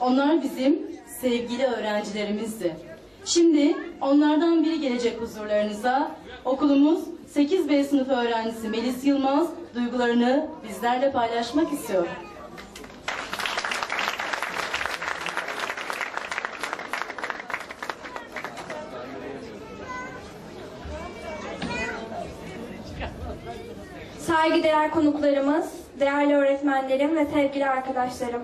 Onlar bizim sevgili öğrencilerimizdi. Şimdi onlardan biri gelecek huzurlarınıza. Okulumuz 8B sınıf öğrencisi Melis Yılmaz duygularını bizlerle paylaşmak istiyor. Saygıdeğer konuklarımız, değerli öğretmenlerim ve sevgili arkadaşlarım.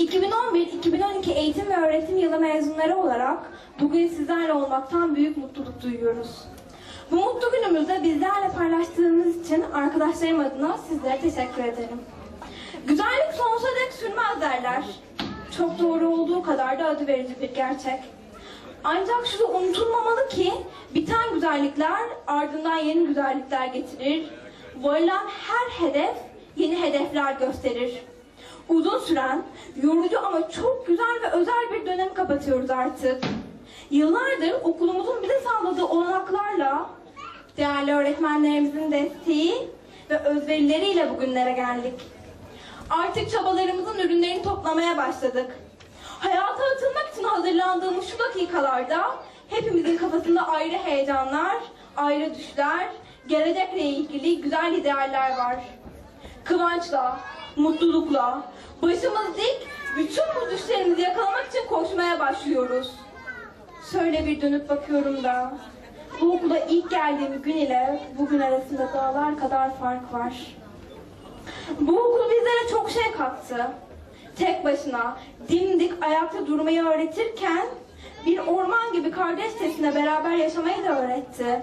2011-2012 eğitim ve öğretim yılı mezunları olarak bugün sizlerle olmaktan büyük mutluluk duyuyoruz. Bu mutlu günümüzde bizlerle paylaştığınız için arkadaşlarım adına sizlere teşekkür ederim. Güzellik sonsuza dek sürmez derler. Çok doğru olduğu kadar da adı verici bir gerçek. Ancak şu da unutulmamalı ki biten güzellikler ardından yeni güzellikler getirir. Varılan her hedef yeni hedefler gösterir. Uzun süren, yorucu ama çok güzel ve özel bir dönem kapatıyoruz artık. Yıllardır okulumuzun bize sağladığı olanaklarla, değerli öğretmenlerimizin desteği ve özverileriyle bugünlere geldik. Artık çabalarımızın ürünlerini toplamaya başladık. Hayata atılmak için hazırlandığımız şu dakikalarda hepimizin kafasında ayrı heyecanlar, ayrı düşler, gelecekle ilgili güzel idealler var. Kıvançla, mutlulukla, başımız dik, bütün bu düşlerimizi yakalamak için koşmaya başlıyoruz. Şöyle bir dönüp bakıyorum da, bu okula ilk geldiğim gün ile bugün arasında dağlar kadar fark var. Bu okul bizlere çok şey kattı. Tek başına dimdik ayakta durmayı öğretirken bir orman gibi kardeşçesine beraber yaşamayı da öğretti.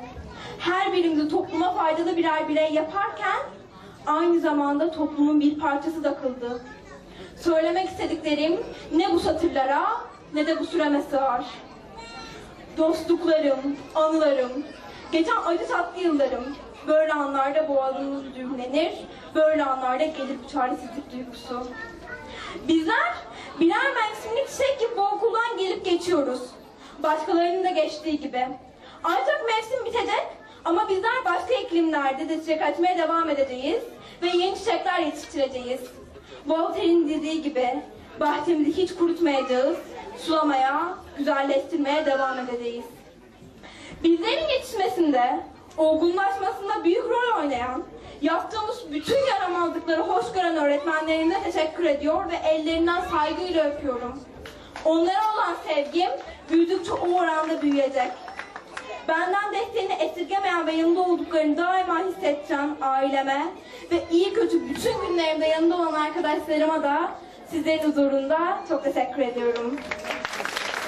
Her birimizi topluma faydalı birer birey yaparken aynı zamanda toplumun bir parçası da kıldı. Söylemek istediklerim ne bu satırlara ne de bu süreme sığar. Dostluklarım, anılarım, geçen acı tatlı yıllarım, böyle anlarda boğazımız düğümlenir, böyle anlarda gelir bu çaresizlik duygusu. Bizler birer mevsimlik çiçek gibi bu okuldan gelip geçiyoruz. Başkalarının da geçtiği gibi. Ancak mevsim bitecek ama bizler başka iklimlerde de çiçek açmaya devam edeceğiz ve yeni çiçekler yetiştireceğiz. Voltaire'in dediği gibi bahçemizi hiç kurutmayacağız, sulamaya, güzelleştirmeye devam edeceğiz. Bizlerin yetişmesinde, olgunlaşmasında büyük rol oynayan, yaptığımız bütün yaramazlıkları hoş gören öğretmenlerime teşekkür ediyor ve ellerinden saygıyla öpüyorum. Onlara olan sevgim büyüdükçe o oranda büyüyecek. Benden desteğini esirgemeyen ve yanında olduklarını daima hissedeceğim aileme ve iyi kötü bütün günlerimde yanında olan arkadaşlarıma da sizlerin huzurunda çok teşekkür ediyorum.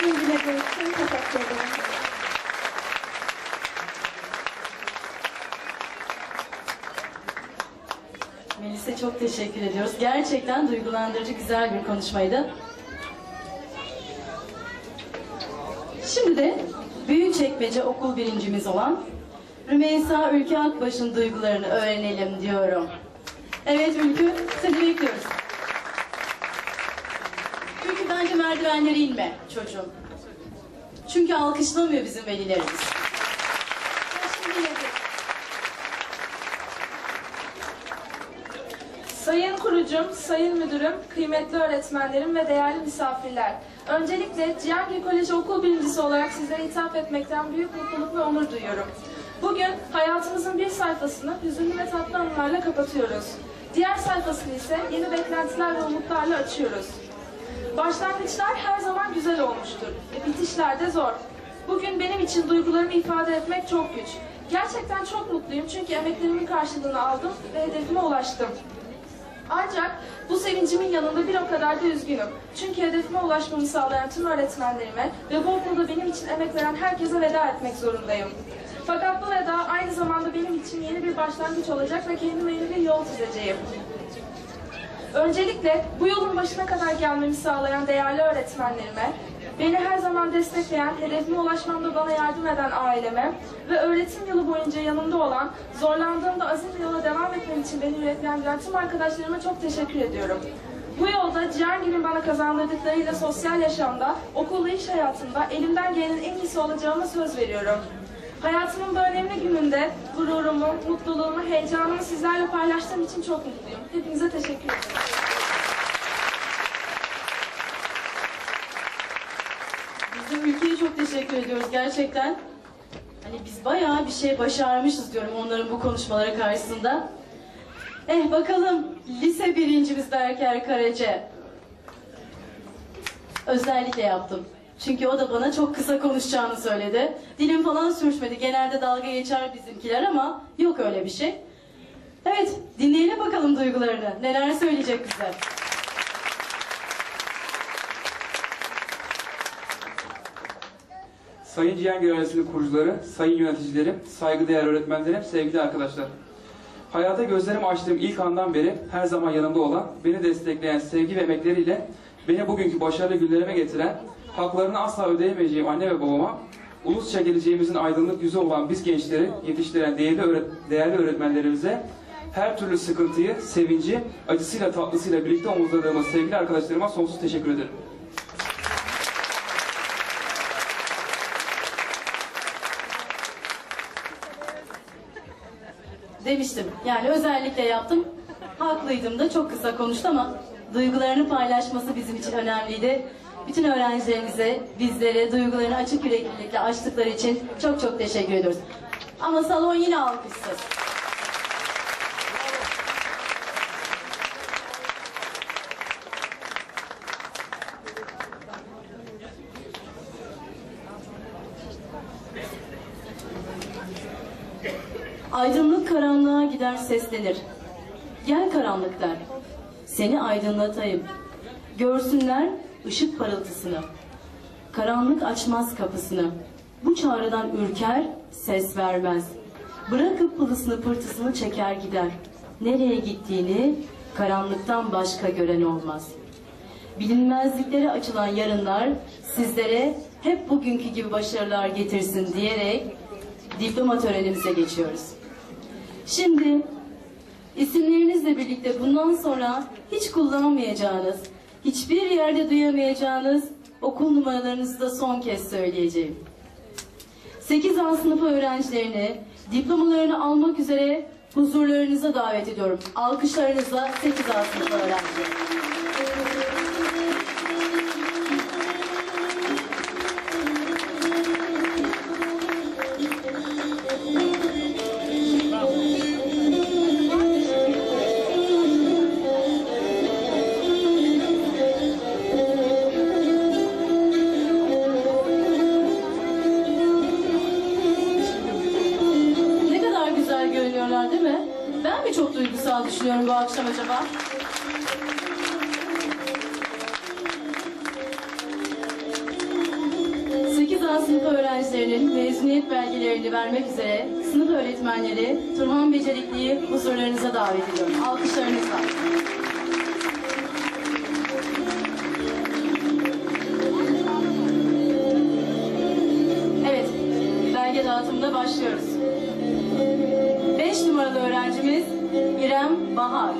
Dinlediğiniz için teşekkür ederim. Melis'e çok teşekkür ediyoruz. Gerçekten duygulandırıcı güzel bir konuşmaydı. Şimdi de Büyükçekmece okul birincimiz olan Rümeysa Ülke Akbaş'ın duygularını öğrenelim diyorum. Evet Ülkü, seni bekliyoruz. Ülkü bence merdivenleri inme çocuğum. Çünkü alkışlamıyor bizim velilerimiz. Sen şimdi ne diyorsun? Sayın kurucum, sayın müdürüm, kıymetli öğretmenlerim ve değerli misafirler. Öncelikle Cihangir Koleji okul birincisi olarak sizlere hitap etmekten büyük mutluluk ve onur duyuyorum. Bugün hayatımızın bir sayfasını hüzünlü ve tatlı anılarla kapatıyoruz. Diğer sayfasını ise yeni beklentiler ve umutlarla açıyoruz. Başlangıçlar her zaman güzel olmuştur. E, bitişler de zor. Bugün benim için duygularımı ifade etmek çok güç. Gerçekten çok mutluyum çünkü emeklerimin karşılığını aldım ve hedefime ulaştım. Ancak bu sevincimin yanında bir o kadar da üzgünüm. Çünkü hedefime ulaşmamı sağlayan tüm öğretmenlerime ve bu okulda benim için emek veren herkese veda etmek zorundayım. Fakat bu veda aynı zamanda benim için yeni bir başlangıç olacak ve kendime yeni bir yol çizeceğim. Öncelikle bu yolun başına kadar gelmemi sağlayan değerli öğretmenlerime, beni her zaman destekleyen, hedefime ulaşmamda bana yardım eden aileme ve öğretim yılı boyunca yanımda olan, zorlandığımda azimle yola devam etmem için beni yüreklendiren tüm arkadaşlarıma çok teşekkür ediyorum. Bu yolda Cihangir'in bana kazandırdıklarıyla sosyal yaşamda, okul ve iş hayatında elimden gelenin en iyisi olacağıma söz veriyorum. Hayatımın bu önemli gününde gururumu, mutluluğumu, heyecanımı sizlerle paylaştığım için çok mutluyum. Hepinize teşekkür ederim. ülkeye çok teşekkür ediyoruz gerçekten. Hani biz bayağı bir şey başarmışız diyorum onların bu konuşmaları karşısında. Eh bakalım lise birincimiz Berker Karaca. Özellikle yaptım. Çünkü o da bana çok kısa konuşacağını söyledi. Dilim falan sürçmedi. Genelde dalga geçer bizimkiler ama yok öyle bir şey. Evet, dinleyelim bakalım duygularını. Neler söyleyecek bize. Sayın Cihangir Ailesi'nin kurucuları, sayın yöneticilerim, saygıdeğer öğretmenlerim, sevgili arkadaşlar. Hayata gözlerimi açtığım ilk andan beri her zaman yanımda olan, beni destekleyen sevgi ve emekleriyle beni bugünkü başarılı günlerime getiren, haklarını asla ödeyemeyeceğim anne ve babama, ulusça geleceğimizin aydınlık yüzü olan biz gençleri yetiştiren değerli, öğret- değerli öğretmenlerimize, her türlü sıkıntıyı, sevinci, acısıyla tatlısıyla birlikte omuzladığımız sevgili arkadaşlarıma sonsuz teşekkür ederim. Demiştim. Yani özellikle yaptım. Haklıydım da çok kısa konuştu ama duygularını paylaşması bizim için önemliydi. Bütün öğrencilerimize, bizlere duygularını açık yüreklilikle açtıkları için çok çok teşekkür ediyoruz. Ama salon yine alkışsız. Aydınlık karanlığa gider seslenir. Gel karanlık der. Seni aydınlatayım. Görsünler ışık parıltısını. Karanlık açmaz kapısını. Bu çağrıdan ürker, ses vermez. Bırakıp pılısını pırtısını çeker gider. Nereye gittiğini karanlıktan başka gören olmaz. Bilinmezliklere açılan yarınlar sizlere hep bugünkü gibi başarılar getirsin diyerek diploma törenimize geçiyoruz. Şimdi isimlerinizle birlikte bundan sonra hiç kullanamayacağınız, hiçbir yerde duyamayacağınız okul numaralarınızı da son kez söyleyeceğim. 8A sınıfı öğrencilerini diplomalarını almak üzere huzurlarınıza davet ediyorum. Alkışlarınızla 8A sınıfı öğrencileri. Ben mi çok duygusal düşünüyorum bu akşam acaba? Sınıf öğrencilerinin mezuniyet belgelerini vermek üzere sınıf öğretmenleri Turhan Becerikli'yi huzurlarınıza davet ediyorum. Alkışlarınızla. İrem Bahar.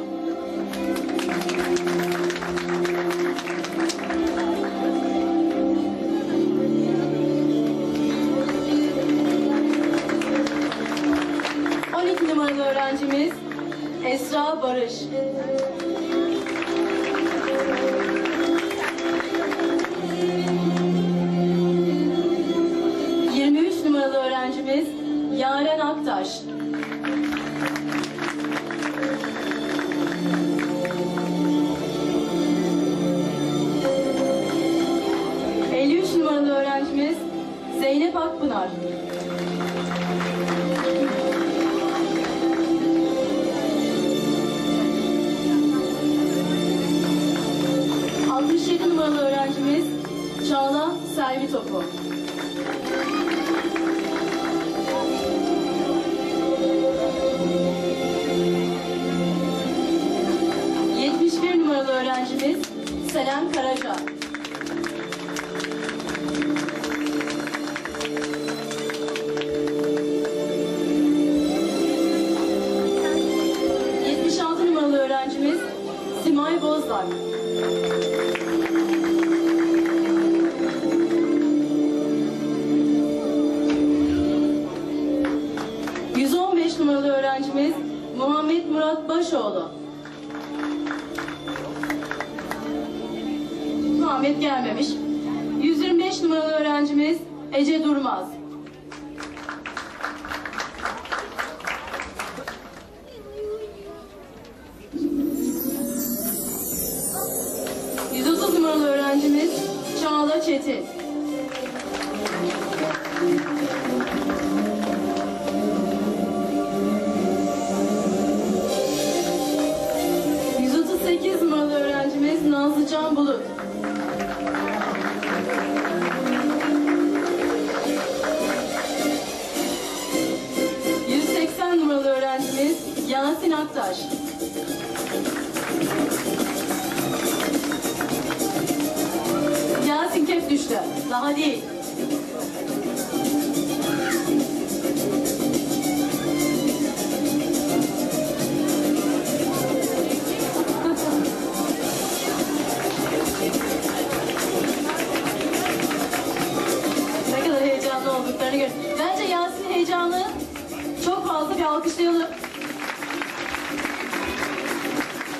On iki numaralı öğrencimiz Esra Barış. Yirmi üç numaralı öğrencimiz Yaren Aktaş. 不能 Murat Başoğlu. Muhammed gelmemiş. 125 numaralı öğrencimiz Ece Durmaz. ...130 numaralı öğrencimiz Çağla Çetin. Düştü. Daha değil. ne kadar heyecanlı olduklarını gör. Bence Yasin heyecanı çok fazla bir alkışlayalım.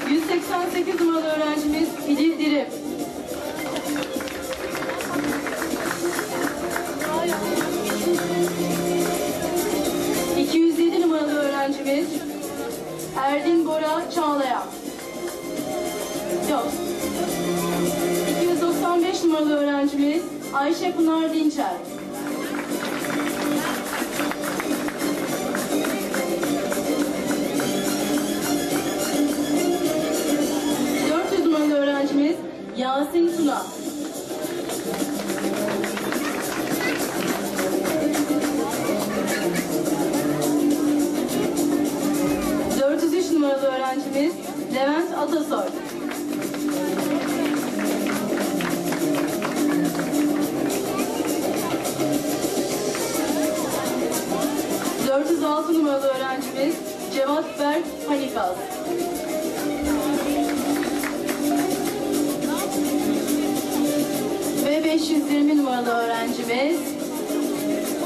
188 numaralı öğrencimiz Filiz Dirim. Erdin Bora Çağlayan. Yok. 295 numaralı öğrencimiz Ayşe Pınar Dinçer. 406 numaralı öğrencimiz Cevat Berk Panikal. Ve 520 numaralı öğrencimiz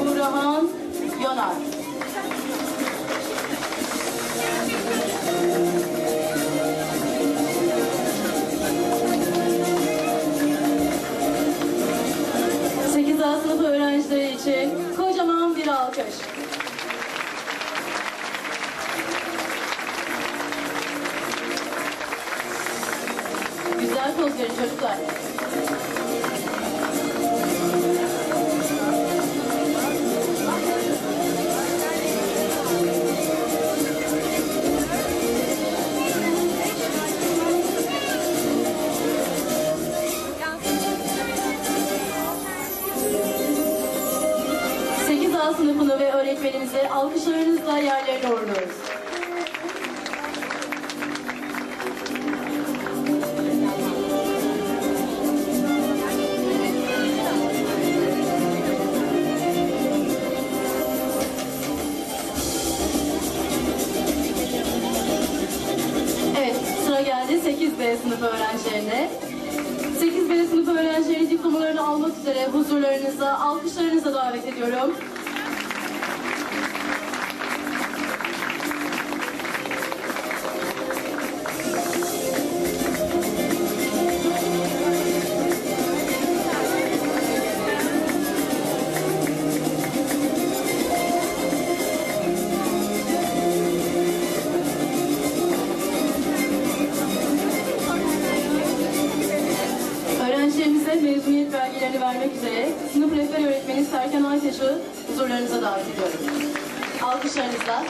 Uğrahan Yonar. Sınıfı öğrencileri için kocaman bir alkış. Poz verin çocuklar. Sınıfını ve öğretmenimizi alkışlarınızla yerlerine uğurluyoruz. Almak üzere huzurlarınıza, alkışlarınıza davet ediyorum. Mezuniyet belgelerini vermek üzere sınıf rehber öğretmeni Serkan Aytaş'ı huzurlarınıza davet ediyorum. Alkışlarınızla.